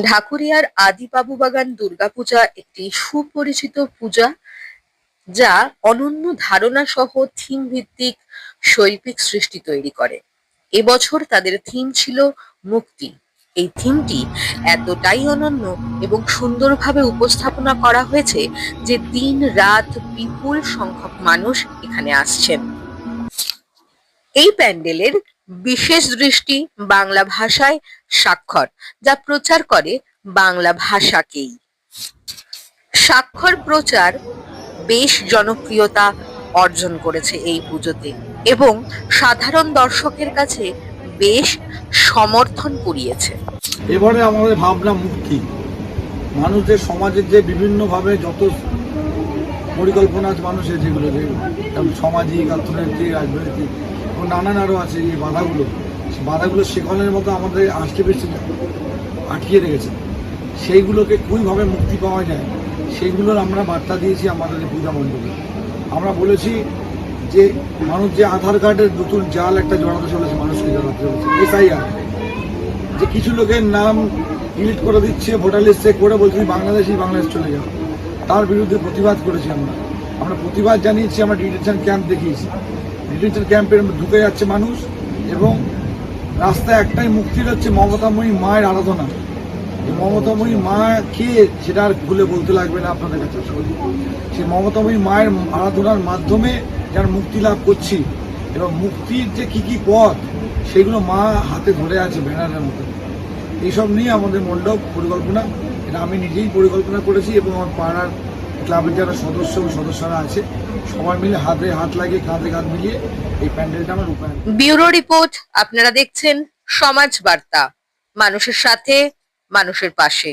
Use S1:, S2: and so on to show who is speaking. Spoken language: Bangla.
S1: ঢাকুরিয়ার আদিবাবুবাগান দুর্গাপূজা একটি সুপরিচিত পূজা, যা অনন্য ধারণা সহ থিম ভিত্তিক শৈল্পিক সৃষ্টি তৈরি করে। এবছর তাদের থিম ছিল মুক্তি। এই থিমটি এতটাই অনন্য এবং সুন্দরভাবে উপস্থাপনা করা হয়েছে যে দিন রাত বিপুল সংখ্যক মানুষ এখানে আসছেন। এই প্যান্ডেলের বিশেষ দৃষ্টি বাংলা ভাষায় স্বাক্ষর, যা প্রচার করে বাংলা ভাষাকেই। স্বাক্ষর প্রচার বেশ জনপ্রিয়তা অর্জন করেছে এই পুজোতে এবং সাধারণ দর্শকের কাছে বেশ সমর্থন কুড়িয়েছে।
S2: এবারে আমাদের ভাবনা মুক্তি মানুষদের সমাজের যে বিভিন্নভাবে যত পরিকল্পনা মানুষের, যেগুলো যে সামাজিক অর্থনৈতিক, রাজনৈতিক নানান আরও আছে এই বাধাগুলো। বাধাগুলো শেখানোর মতো আমাদের বেশি আটকিয়ে রেখেছে। সেইগুলোকে কোইভাবে মুক্তি পাওয়া যায়, সেইগুলোর আমরা বার্তা দিয়েছি আমাদের পূজা মণ্ডপে। আমরা বলেছি যে মানুষ যে আধার কার্ডের নতুন জাল একটা জড়াতে চলেছে, মানুষকে জড়াতে চলেছে, এসআইআর। যে কিছু লোকের নাম ডিলিট করে দিচ্ছে, ভোটার লিস্টে করে বলছে বাংলাদেশি বাংলাদেশ চলে যাও তার বিরুদ্ধে প্রতিবাদ করেছি আমরা। আমরা প্রতিবাদ জানিয়েছি, আমরা ডিটেনশন ক্যাম্প দেখিয়েছি। ডিটেনশন ক্যাম্পের ঢুকে যাচ্ছে মানুষ এবং রাস্তায় একটাই মুক্তির হচ্ছে মমতাময়ী মায়ের আরাধনা। মমতাময়ী মা কে সেটা আর ভুলে বলতে লাগবে না আপনাদের কাছে। সেই মমতাময়ী মায়ের আরাধনার মাধ্যমে যার মুক্তি লাভ করছি এবং মুক্তির যে কি কি পথ, সেগুলো মা হাতে ধরে আছে ব্যানারের মতো এইসব নিয়ে আমাদের মণ্ডপ পরিকল্পনা, এটা আমি নিজেই পরিকল্পনা করেছি এবং আমার পাড়ার ক্লাবের যারা সদস্য ও সদস্যরা আছে, সবাই মিলে হাতে হাত লাগিয়ে, কাঁধে কাঁধ মিলিয়ে এই প্যান্ডেলটা আমরা রূপায়ণ।
S1: ব্যুরো রিপোর্ট, আপনারা দেখছেন সমাজ বার্তা মানুষের সাথে, মানুষের পাশে